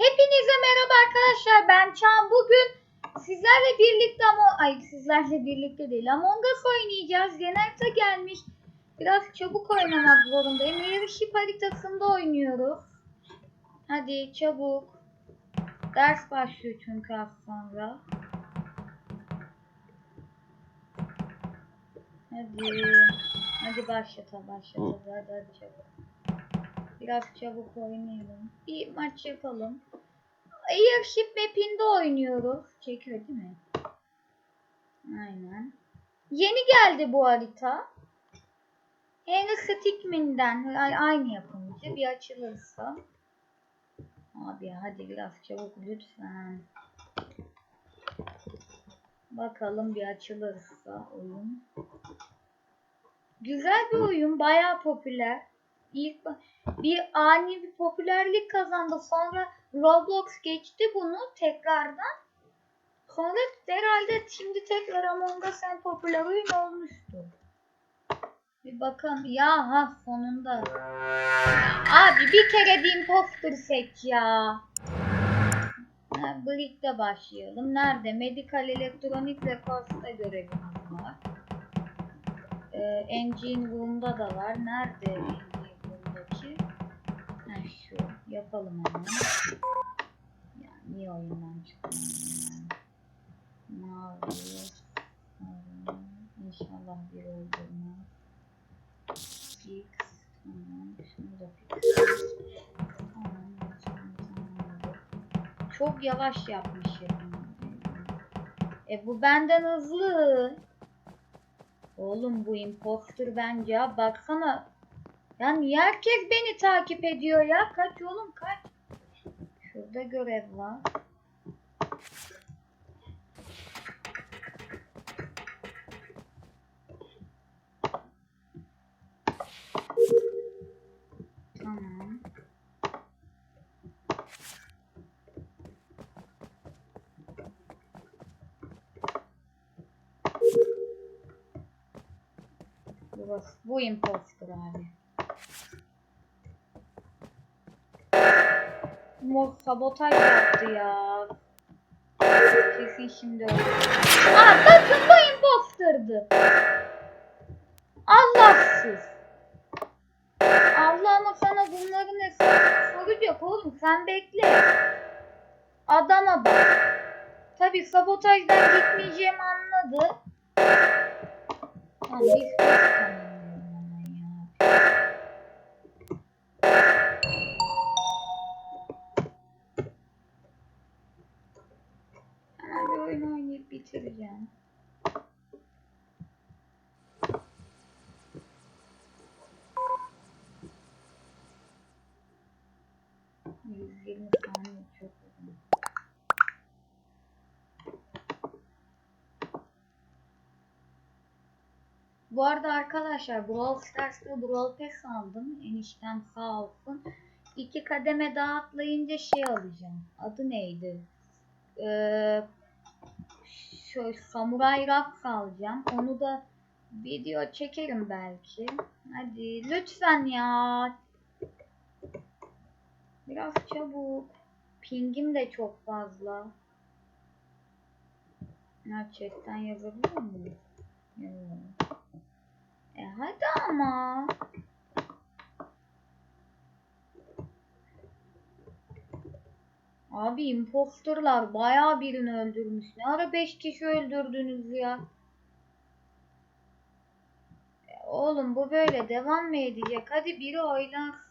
Hepinize merhaba arkadaşlar. Ben Çağan. Bugün sizlerle birlikte ama ay sizlerle birlikte değil. Among Us oynayacağız. Harita gelmiş. Biraz çabuk oynamak zorundayım. Airship haritasında oynuyoruz. Hadi çabuk. Ders başlıyor çünkü az sonra. Hadi. Hadi başlata başlata. Hadi, hadi çabuk. Biraz çabuk oynayalım. Bir maç yapalım. Airship map'inde oynuyoruz. Çekiyor değil mi? Aynen. Yeni geldi bu harita. Henry Stickmin'den ay- aynı yapımcı. Bir açılırsa. Abi hadi biraz çabuk lütfen. Bakalım bir açılırsa oyun. Güzel bir oyun. Bayağı popüler. İlk bir ani bir popülerlik kazandı. Sonra Roblox geçti bunu tekrardan. Sonra herhalde şimdi tekrar Among Us en popüler oyun olmuştu. Bir bakalım. Ya ha sonunda. Abi bir kere bir imposter seç ya. Brick'te başlayalım. Nerede? Medical Elektronik ve Costa görevimiz var. Ee, Engine Room'da da var. Nerede Engine Room'daki? Ha şu. Yapalım hemen. Ya niye oyundan çıktım? Mavi. Mavi. İnşallah bir öldürmez. Fix. Tamam. Şunu da fix. Çok yavaş yapmış ya. E bu benden hızlı. Oğlum bu imposter bence ya. Baksana. Ya niye herkes beni takip ediyor ya? Kaç oğlum kaç. Şurada görev var. Tamam. Bu imposter abi. Mor sabotaj yaptı ya. Kesin şimdi öldü. Aa bakın bu imposterdı. Allahsız. Allah ama sana bunların hesabını soracak oğlum sen bekle. Adama bak. Tabi sabotajdan gitmeyeceğimi anladı. Bir ses 120 saniye çok uzun. Bu arada arkadaşlar Brawl Stars'ta Brawl Pass aldım. Eniştem sağ olsun. İki kademe daha atlayınca şey alacağım. Adı neydi? Ee, şöyle Samuray Raps alacağım. Onu da video çekerim belki. Hadi lütfen ya. Biraz çabuk. Pingim de çok fazla. Gerçekten yazabiliyor muyum? Yok. E hadi ama. Abi imposterlar bayağı birini öldürmüş. Ne ara 5 kişi öldürdünüz ya? E, oğlum bu böyle devam mı edecek? Hadi biri oynansın.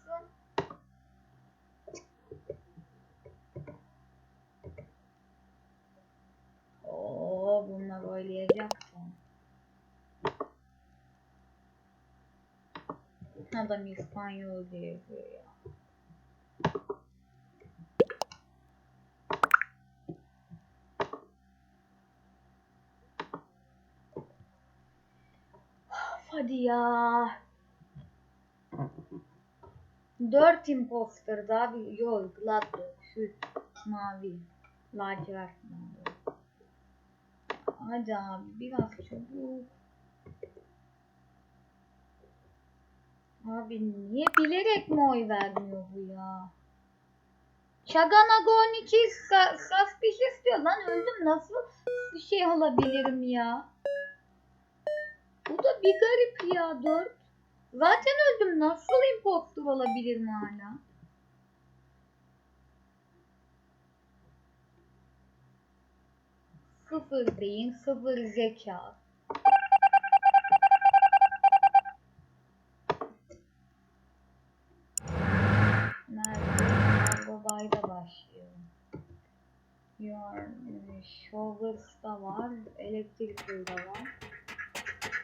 Oo bunlar oynayacak. Adam İspanyol yazıyor ya. Hadi ya. Dört imposter daha bir yok Gladdo şu mavi lacivert mavi. Hadi abi biraz çabuk. Abi niye bilerek mi oy vermiyor bu ya? Çaganagon için suspicious diyor lan öldüm nasıl bir şey alabilirim ya. Bu da bir garip ya 4. Zaten öldüm nasıl impostor olabilirim hala. Sıfır beyin, sıfır zeka. Kargobay'da başlıyor. Your Showers'da var, Electrical'da var.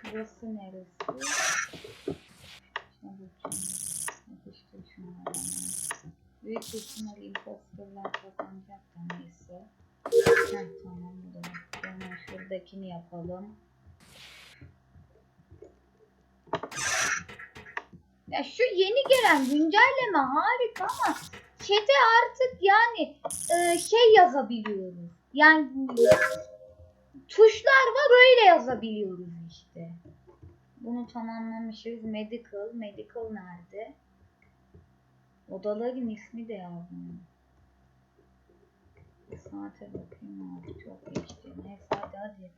Burası neresi? Şuna bakayım. Yapıştır şunları. Büyük ihtimal imposterlar kazanacak da neyse. Heh tamam da. Şuradakini yapalım. Ya şu yeni gelen güncelleme harika ama chat'e artık yani e, şey yazabiliyoruz. Yani tuşlar var öyle yazabiliyoruz işte. Bunu tamamlamışız. Medical. Medical nerede? Odaların ismi de yazmıyor. Saate bakayım abi. Çok geçti. Neyse hadi hadi.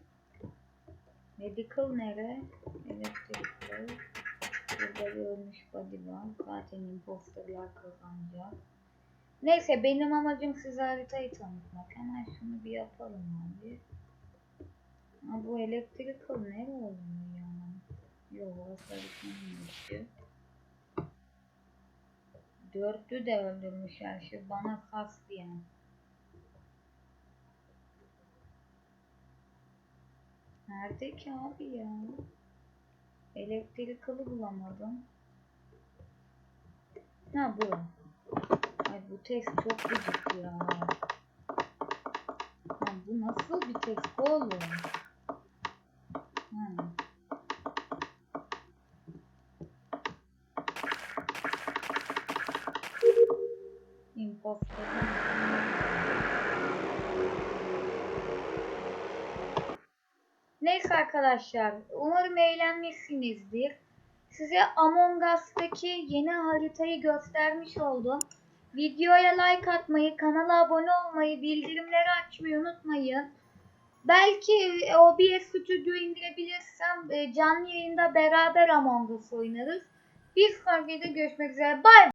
Medical nere? Electrical. Burada bir ölmüş body var. Zaten imposterlar kazanacak. Neyse benim amacım size haritayı tanıtmak. Hemen şunu bir yapalım abi. Ha, bu electrical nere oluyor ya? Yok orası haritanın dışı. Dörtlü de öldürmüşler şu bana kas diyen. Nerede ki abi ya? Elektrikalı bulamadım. Ha bu. Ay bu test çok gıcık ya. Ha, bu nasıl bir test oğlum? Ha. Imposter. Neyse arkadaşlar, umarım eğlenmişsinizdir. Size Among Us'taki yeni haritayı göstermiş oldum. Videoya like atmayı, kanala abone olmayı, bildirimleri açmayı unutmayın. Belki e, OBS Studio indirebilirsem e, canlı yayında beraber Among Us oynarız. Bir sonraki videoda görüşmek üzere. Bye.